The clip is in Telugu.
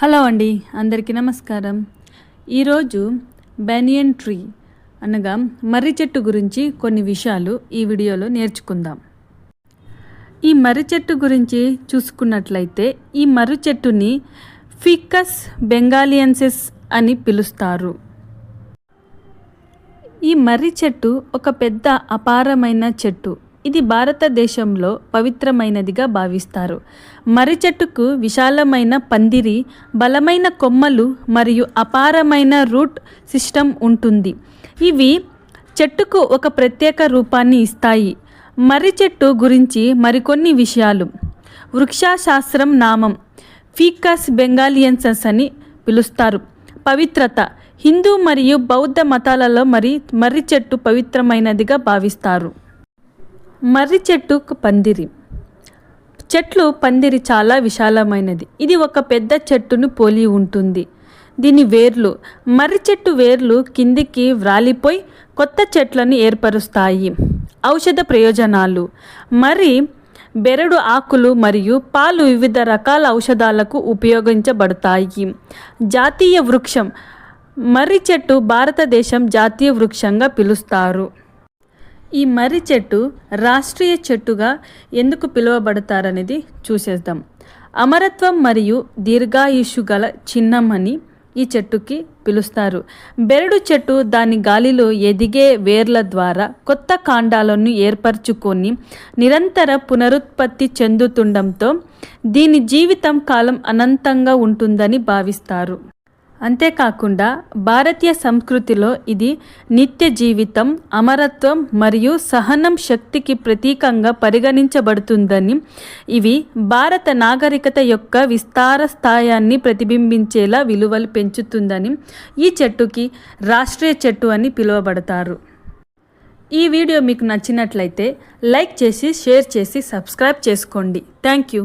హలో అండి అందరికీ నమస్కారం. ఈరోజు బెనియన్ ట్రీ అనగా మర్రి చెట్టు గురించి కొన్ని విషయాలు ఈ వీడియోలో నేర్చుకుందాం. ఈ మర్రి చెట్టు గురించి చూసుకున్నట్లయితే ఈ మర్రి చెట్టుని ఫికస్ బెంగాలియన్సెస్ అని పిలుస్తారు. ఈ మర్రి చెట్టు ఒక పెద్ద అపారమైన చెట్టు. ఇది భారతదేశంలో పవిత్రమైనదిగా భావిస్తారు. మర్రి చెట్టుకు విశాలమైన పందిరి బలమైన కొమ్మలు మరియు అపారమైన రూట్ సిస్టమ్ ఉంటుంది. ఇవి చెట్టుకు ఒక ప్రత్యేక రూపాన్ని ఇస్తాయి. మర్రి చెట్టు గురించి మరికొన్ని విషయాలు. వృక్షశాస్త్రం నామం ఫీకస్ బెంగాలియన్సస్ అని పిలుస్తారు. పవిత్రత హిందూ మరియు బౌద్ధ మతాలలో మరి మర్రి చెట్టు పవిత్రమైనదిగా భావిస్తారు. మర్రి చెట్టు పందిరి. చెట్లు పందిరి చాలా విశాలమైనది. ఇది ఒక పెద్ద చెట్టును పోలి ఉంటుంది. దీని వేర్లు మర్రి చెట్టు వేర్లు కిందికి వ్రాలిపోయి కొత్త చెట్లను ఏర్పరుస్తాయి. ఔషధ ప్రయోజనాలు. మరి బెరడు ఆకులు మరియు పాలు వివిధ రకాల ఔషధాలకు ఉపయోగించబడతాయి. జాతీయ వృక్షం. మర్రి చెట్టు భారతదేశం జాతీయ వృక్షంగా పిలుస్తారు. ఈ మర్రి చెట్టు రాష్ట్రీయ చెట్టుగా ఎందుకు పిలువబడతారనేది చూసేద్దాం. అమరత్వం మరియు దీర్ఘాయుషు గల చిహ్నమని ఈ చెట్టుకి పిలుస్తారు. బెరడు చెట్టు దాని గాలిలో ఎదిగే వేర్ల ద్వారా కొత్త కాండాలను ఏర్పరచుకొని నిరంతర పునరుత్పత్తి చెందుతుండటంతో దీని జీవితం కాలం అనంతంగా ఉంటుందని భావిస్తారు. అంతేకాకుండా భారతీయ సంస్కృతిలో ఇది నిత్య జీవితం అమరత్వం మరియు సహనం శక్తికి ప్రతీకంగా పరిగణించబడుతుందని ఇవి భారత నాగరికత యొక్క విస్తార స్థాయాన్ని ప్రతిబింబించేలా విలువలు పెంచుతుందని ఈ చెట్టుకి రాష్ట్రీయ చెట్టు అని పిలువబడతారు. ఈ వీడియో మీకు నచ్చినట్లయితే లైక్ చేసి షేర్ చేసి సబ్స్క్రైబ్ చేసుకోండి. Thank you.